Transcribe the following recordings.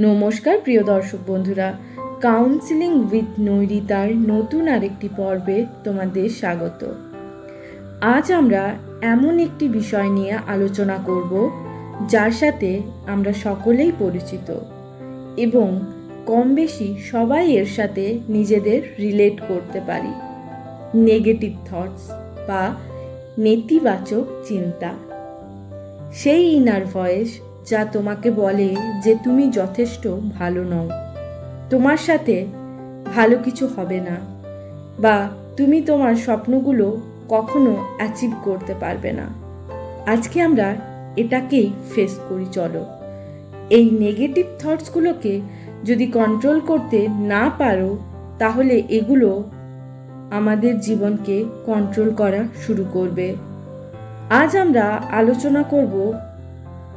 নমস্কার, প্রিয় দর্শক বন্ধুরা। কাউন্সিলিং উইথ নৈরিতার নতুন আরেকটি পর্বে তোমাদের স্বাগত। আজ আমরা এমন একটি বিষয় নিয়ে আলোচনা করব, যার সাথে আমরা সকলেই পরিচিত এবং কম বেশি সবাই এর সাথে নিজেদের রিলেট করতে পারি। নেগেটিভ থটস বা নেতিবাচক চিন্তা। সেই ইনার ভয়েস যা তোমাকে বলে যে তুমি যথেষ্ট ভালো নও। তোমার সাথে ভালো কিছু হবে না বা তুমি তোমার স্বপ্নগুলো কখনো অ্যাচিভ করতে পারবে না। আজকে আমরা এটাকেই ফেস করি, চলো। এই নেগেটিভ থটসগুলোকে যদি কন্ট্রোল করতে না পারো, তাহলে এগুলো আমাদের জীবনকে কন্ট্রোল করা শুরু করবে। আজ আমরা আলোচনা করব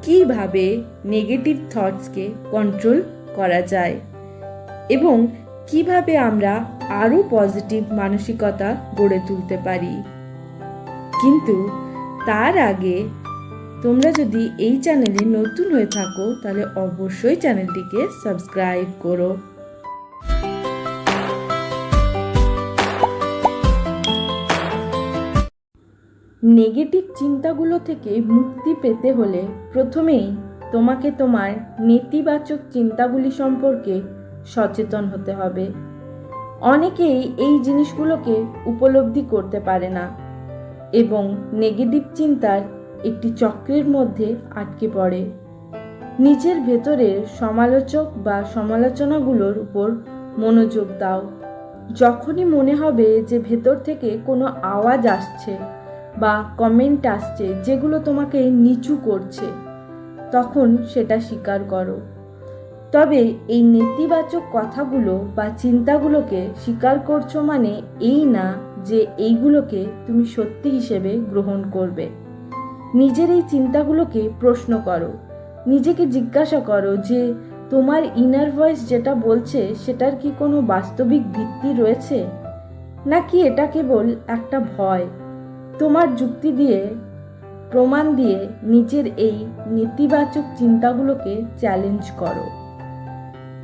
কীভাবে নেগেটিভ থটসকে কন্ট্রোল করা যায় এবং কীভাবে আমরা আরও পজিটিভ মানসিকতা গড়ে তুলতে পারি? কিন্তু তার আগে তোমরা যদি এই চ্যানেলে নতুন হয়ে থাকো, তাহলে অবশ্যই চ্যানেলটিকে সাবস্ক্রাইব করো। নেগেটিভ চিন্তাগুলো থেকে মুক্তি পেতে হলে প্রথমেই তোমাকে তোমার নেতিবাচক চিন্তাগুলি সম্পর্কে সচেতন হতে হবে। অনেকেই এই জিনিসগুলোকে উপলব্ধি করতে পারে না এবং নেগেটিভ চিন্তার একটি চক্রের মধ্যে আটকে পড়ে। নিজের ভেতরের সমালোচক বা সমালোচনাগুলোর উপর মনোযোগ দাও। যখনই মনে হবে যে ভেতর থেকে কোনো আওয়াজ আসছে বা কমেন্ট আসছে, যেগুলো তোমাকে নিচু করছে, তখন সেটা স্বীকার করো। তবে এই নেতিবাচক কথাগুলো বা চিন্তাগুলোকে স্বীকার করছ মানে এই না যে এইগুলোকে তুমি সত্যি হিসেবে গ্রহণ করবে। নিজের এই চিন্তাগুলোকে প্রশ্ন করো। নিজেকে জিজ্ঞাসা করো যে, তোমার ইনার ভয়েস যেটা বলছে, সেটার কি কোনো বাস্তবিক ভিত্তি রয়েছে? নাকি এটা কেবল একটা ভয়? তোমার যুক্তি দিয়ে, প্রমাণ দিয়ে নিজের এই নেতিবাচক চিন্তাগুলোকে চ্যালেঞ্জ করো।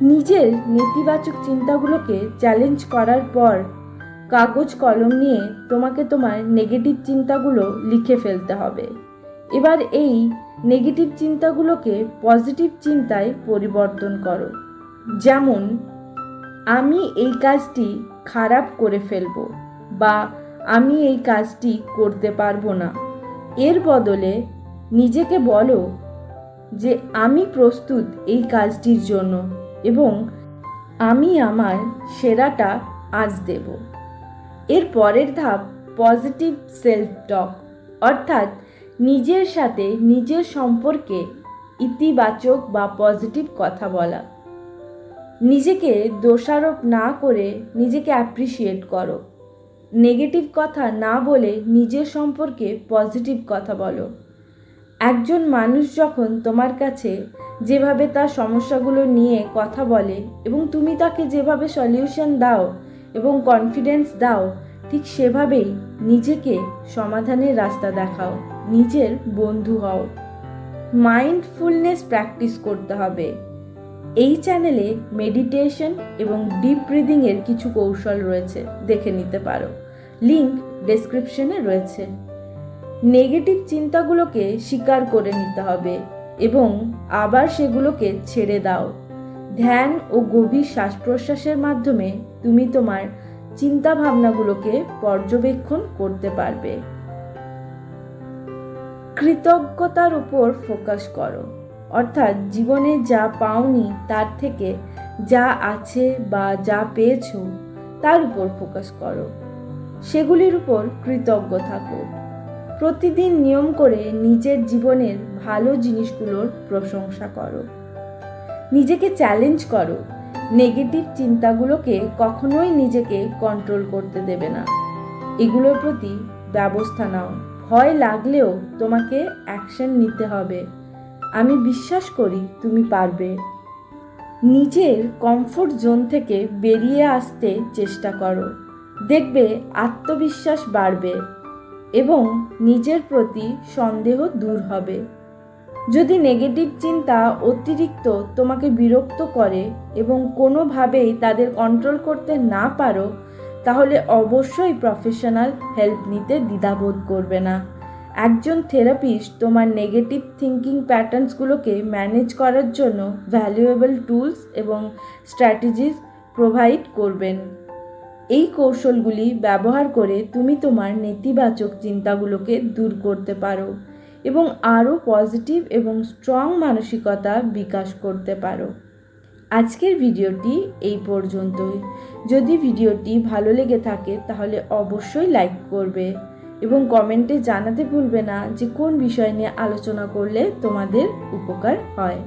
নিজের নেতিবাচক চিন্তাগুলোকে চ্যালেঞ্জ করার পর কাগজ কলম নিয়ে তোমাকে তোমার নেগেটিভ চিন্তাগুলো লিখে ফেলতে হবে। এবার এই নেগেটিভ চিন্তাগুলোকে পজিটিভ চিন্তায় পরিবর্তন করো। যেমন, আমি এই কাজটি খারাপ করে ফেলব বা আমি এই কাজটি করতে পারব না। এর বদলে নিজেকে বলো যে আমি প্রস্তুত এই কাজটির জন্য এবং আমি আমার সেরাটা আজ দেব। এর পরের ধাপ পজিটিভ সেলফ টক অর্থাৎ নিজের সাথে নিজের সম্পর্কে ইতিবাচক বা পজিটিভ কথা বলা। নিজেকে দোষারোপ না করে নিজেকে অ্যাপ্রিসিয়েট করো। নেগেটিভ কথা না বলে নিজের সম্পর্কে পজিটিভ কথা বলো। একজন মানুষ যখন তোমার কাছে যেভাবে তার সমস্যাগুলো নিয়ে কথা বলে এবং তুমি তাকে যেভাবে সলিউশন দাও এবং কনফিডেন্স দাও, ঠিক সেভাবেই নিজেকে সমাধানের রাস্তা দেখাও, নিজের বন্ধু হও। মাইন্ডফুলনেস প্র্যাকটিস করতে হবে। এই চ্যানেলে মেডিটেশন এবং ডিপ ব্রিদিংয়ের কিছু কৌশল রয়েছে, দেখে নিতে পারো। লিংক ডেসক্রিপশনে রয়েছে। নেগেটিভ চিন্তাগুলোকে স্বীকার করে নিতে হবে এবং আবার সেগুলোকে ছেড়ে দাও। ধ্যান ও গভীর শ্বাস প্রশ্বাসের মাধ্যমে তুমি তোমার চিন্তা ভাবনাগুলোকে পর্যবেক্ষণ করতে পারবে। কৃতজ্ঞতার উপর ফোকাস করো। অর্থাৎ জীবনে যা পাওনি তার থেকে যা আছে বা যা পেয়েছ, তার উপর ফোকাস করো। সেগুলির উপর কৃতজ্ঞ থাকো। প্রতিদিন নিয়ম করে নিজের জীবনের ভালো জিনিসগুলোর প্রশংসা করো। নিজেকে চ্যালেঞ্জ করো। নেগেটিভ চিন্তাগুলোকে কখনোই নিজেকে কন্ট্রোল করতে দেবে না। এগুলোর প্রতি ব্যবস্থা নাও। ভয় লাগলেও তোমাকে অ্যাকশন নিতে হবে। আমি বিশ্বাস করি তুমি পারবে। নিজের কমফোর্ট জোন থেকে বেরিয়ে আসতে চেষ্টা করো। দেখবে আত্মবিশ্বাস বাড়বে এবং নিজের প্রতি সন্দেহ দূর হবে। যদি নেগেটিভ চিন্তা অতিরিক্ত তোমাকে বিরক্ত করে এবং কোনোভাবেই তাদের কন্ট্রোল করতে না পারো, তাহলে অবশ্যই প্রফেশনাল হেল্প নিতে দ্বিধাবোধ করবে না। একজন থেরাপিস্ট তোমার নেগেটিভ থিঙ্কিং প্যাটার্নসগুলোকে ম্যানেজ করার জন্য ভ্যালুয়েবল টুলস এবং স্ট্র্যাটেজিস প্রোভাইড করবেন। এই কৌশলগুলি ব্যবহার করে তুমি তোমার নেতিবাচক চিন্তাগুলোকে দূর করতে পারো এবং আরও পজিটিভ এবং স্ট্রং মানসিকতা বিকাশ করতে পারো। আজকের ভিডিওটি এই পর্যন্তই। যদি ভিডিওটি ভালো লেগে থাকে তাহলে অবশ্যই লাইক করবে। এবং কমেন্টে জানাতে ভুলবে না যে কোন বিষয় নিয়ে আলোচনা করলে তোমাদের উপকার হয়।